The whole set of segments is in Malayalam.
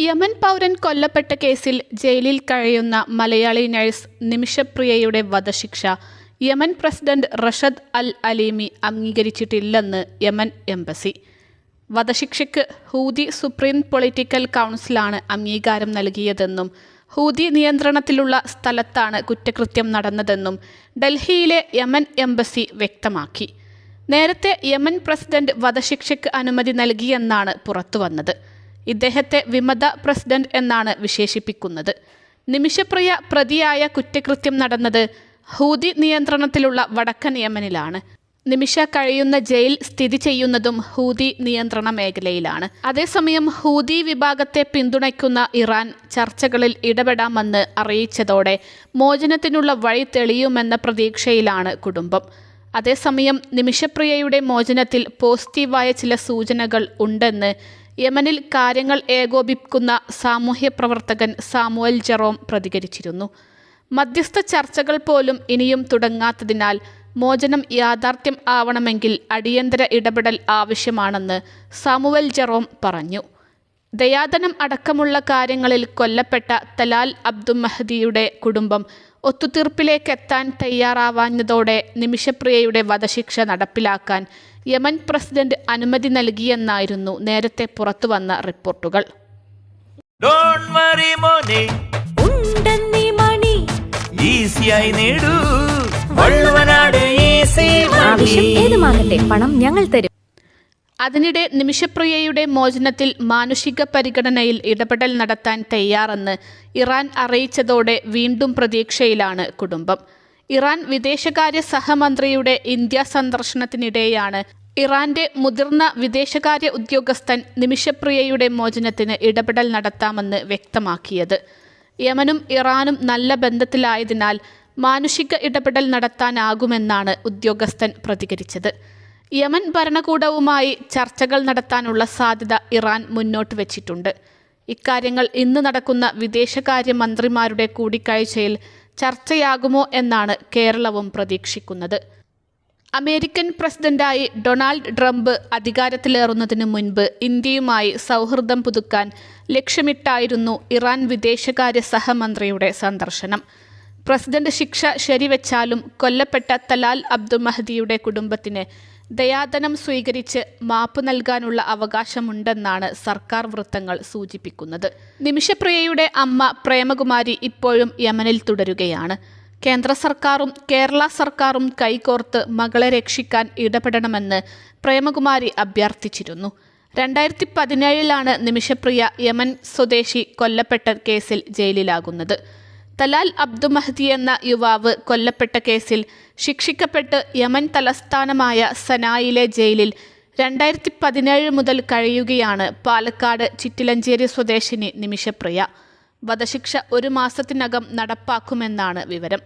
യമൻ പൗരൻ കൊല്ലപ്പെട്ട കേസിൽ ജയിലിൽ കഴിയുന്ന മലയാളി നഴ്സ് നിമിഷപ്രിയയുടെ വധശിക്ഷ. Yemen president Rashad al Alimi അംഗീകരിച്ചിട്ടില്ലെന്ന് Yemen embassy. വധശിക്ഷയ്ക്ക് ഹൂതി സുപ്രീം പൊളിറ്റിക്കൽ കൗൺസിലാണ് അംഗീകാരം നൽകിയതെന്നും ഹൂതി നിയന്ത്രണത്തിലുള്ള സ്ഥലത്താണ് കുറ്റകൃത്യം നടന്നതെന്നും ഡൽഹിയിലെ യമൻ എംബസി വ്യക്തമാക്കി. നേരത്തെ യമൻ പ്രസിഡന്റ് വധശിക്ഷയ്ക്ക് അനുമതി നൽകിയെന്നാണ് പുറത്തുവന്നത്. ഇദ്ദേഹത്തെ വിമത പ്രസിഡന്റ് എന്നാണ് വിശേഷിപ്പിക്കുന്നത്. നിമിഷപ്രിയ പ്രതിയായ കുറ്റകൃത്യം നടന്നത് ഹൂതി നിയന്ത്രണത്തിലുള്ള വടക്കൻ യമനിലാണ്. നിമിഷ കഴിയുന്ന ജയിൽ സ്ഥിതി ചെയ്യുന്നതും ഹൂതി നിയന്ത്രണ മേഖലയിലാണ്. അതേസമയം ഹൂതി വിഭാഗത്തെ പിന്തുണയ്ക്കുന്ന ഇറാൻ ചർച്ചകളിൽ ഇടപെടാമെന്ന് അറിയിച്ചതോടെ മോചനത്തിനുള്ള വഴി തെളിയുമെന്ന പ്രതീക്ഷയിലാണ് കുടുംബം. അതേസമയം നിമിഷപ്രിയയുടെ മോചനത്തിൽ പോസിറ്റീവായ ചില സൂചനകൾ ഉണ്ടെന്ന് യമനിൽ കാര്യങ്ങൾ ഏകോപിക്കുന്ന സാമൂഹ്യ പ്രവർത്തകൻ സാമുവൽ ജെറോം പ്രതികരിച്ചിരുന്നു. മധ്യസ്ഥ ചർച്ചകൾ പോലും ഇനിയും തുടങ്ങാത്തതിനാൽ മോചനം യാഥാർത്ഥ്യം ആവണമെങ്കിൽ അടിയന്തര ഇടപെടൽ ആവശ്യമാണെന്ന് സാമുവൽ ജെറോം പറഞ്ഞു. ദയാതനം അടക്കമുള്ള കാര്യങ്ങളിൽ കൊല്ലപ്പെട്ട തലാൽ അബ്ദുൽ മഹദിയുടെ കുടുംബം ഒത്തുതീർപ്പിലേക്കെത്താൻ തയ്യാറാവാഞ്ഞതോടെ നിമിഷപ്രിയയുടെ വധശിക്ഷ നടപ്പിലാക്കാൻ യമൻ പ്രസിഡന്റ് അനുമതി നൽകിയെന്നായിരുന്നു നേരത്തെ പുറത്തുവന്ന റിപ്പോർട്ടുകൾ. ഏതുമാകട്ടെ പണം ഞങ്ങൾ തരും. അതിനിടെ നിമിഷപ്രിയയുടെ മോചനത്തിൽ മാനുഷിക പരിഗണനയിൽ ഇടപെടൽ നടത്താൻ തയ്യാറെന്ന് ഇറാൻ അറിയിച്ചതോടെ വീണ്ടും പ്രതീക്ഷയിലാണ് കുടുംബം. ഇറാൻ വിദേശകാര്യ സഹമന്ത്രിയുടെ ഇന്ത്യ സന്ദർശനത്തിനിടെയാണ് ഇറാന്റെ മുതിർന്ന വിദേശകാര്യ ഉദ്യോഗസ്ഥൻ നിമിഷപ്രിയയുടെ മോചനത്തിന് ഇടപെടൽ നടത്താമെന്ന് വ്യക്തമാക്കിയത്. യമനും ഇറാനും നല്ല ബന്ധത്തിലായതിനാൽ മാനുഷിക ഇടപെടൽ നടത്താനാകുമെന്നാണ് ഉദ്യോഗസ്ഥൻ പ്രതികരിച്ചത്. യമൻ ഭരണകൂടവുമായി ചർച്ചകൾ നടത്താനുള്ള സാധ്യത ഇറാൻ മുന്നോട്ട് വച്ചിട്ടുണ്ട്. ഇക്കാര്യങ്ങൾ ഇന്ന് നടക്കുന്ന വിദേശകാര്യ മന്ത്രിമാരുടെ കൂടിക്കാഴ്ചയിൽ ചർച്ചയാകുമോ എന്നാണ് കേരളവും പ്രതീക്ഷിക്കുന്നത്. അമേരിക്കൻ പ്രസിഡന്റായി ഡൊണാൾഡ് ട്രംപ് അധികാരത്തിലേറുന്നതിനു മുൻപ് ഇന്ത്യയുമായി സൗഹൃദം പുതുക്കാൻ ലക്ഷ്യമിട്ടായിരുന്നു ഇറാൻ വിദേശകാര്യ സഹമന്ത്രിയുടെ സന്ദർശനം. പ്രസിഡന്റ് ശിക്ഷ ശരിവെച്ചാലും കൊല്ലപ്പെട്ട തലാൽ അബ്ദുൽ മഹദിയുടെ കുടുംബത്തിന് ദയാദനം സ്വീകരിച്ച് മാപ്പ് നൽകാനുള്ള അവകാശമുണ്ടെന്നാണ് സർക്കാർ വൃത്തങ്ങൾ സൂചിപ്പിക്കുന്നത്. നിമിഷപ്രിയയുടെ അമ്മ പ്രേമകുമാരി ഇപ്പോഴും യമനിൽ തുടരുകയാണ്. കേന്ദ്ര സർക്കാരും കേരള സർക്കാരും കൈകോർത്ത് മകളെ രക്ഷിക്കാൻ ഇടപെടണമെന്ന് പ്രേമകുമാരി അഭ്യർത്ഥിച്ചിരുന്നു. രണ്ടായിരത്തി പതിനേഴിലാണ് നിമിഷപ്രിയ യമൻ സ്വദേശി കൊല്ലപ്പെട്ട കേസിൽ ജയിലിലാകുന്നത്. തലാൽ അബ്ദു മഹദി എന്ന യുവാവ് കൊല്ലപ്പെട്ട കേസിൽ ശിക്ഷിക്കപ്പെട്ട് യമൻ തലസ്ഥാനമായ സനായിലെ ജയിലിൽ രണ്ടായിരത്തി പതിനേഴ് മുതൽ കഴിയുകയാണ് പാലക്കാട് ചിറ്റിലഞ്ചേരി സ്വദേശിനി നിമിഷപ്രിയ. വധശിക്ഷ ഒരു മാസത്തിനകം നടപ്പാക്കുമെന്നാണ് വിവരം.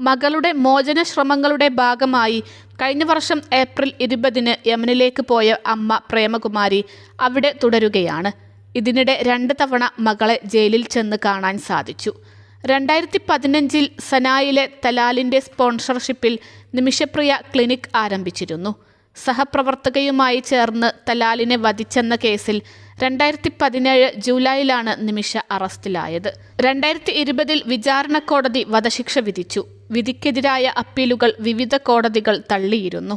മകളുടെ മോചന ശ്രമങ്ങളുടെ ഭാഗമായി കഴിഞ്ഞ വർഷം ഏപ്രിൽ ഇരുപതിന് യമനിലേക്ക് പോയ അമ്മ പ്രേമകുമാരി അവിടെ തുടരുകയാണ്. ഇതിനിടെ രണ്ട് തവണ മകളെ ജയിലിൽ ചെന്ന് കാണാൻ സാധിച്ചു. രണ്ടായിരത്തി പതിനഞ്ചിൽ സനായിലെ തലാലിന്റെ സ്പോൺസർഷിപ്പിൽ നിമിഷപ്രിയ ക്ലിനിക് ആരംഭിച്ചിരുന്നു. സഹപ്രവർത്തകയുമായി ചേർന്ന് തലാലിനെ വധിച്ചെന്ന കേസിൽ രണ്ടായിരത്തി പതിനേഴ് ജൂലൈയിലാണ് നിമിഷ അറസ്റ്റിലായത്. രണ്ടായിരത്തി ഇരുപതിൽ വിചാരണ കോടതി വധശിക്ഷ വിധിച്ചു. വിധിക്കെതിരായ അപ്പീലുകൾ വിവിധ കോടതികൾ തള്ളിയിരുന്നു.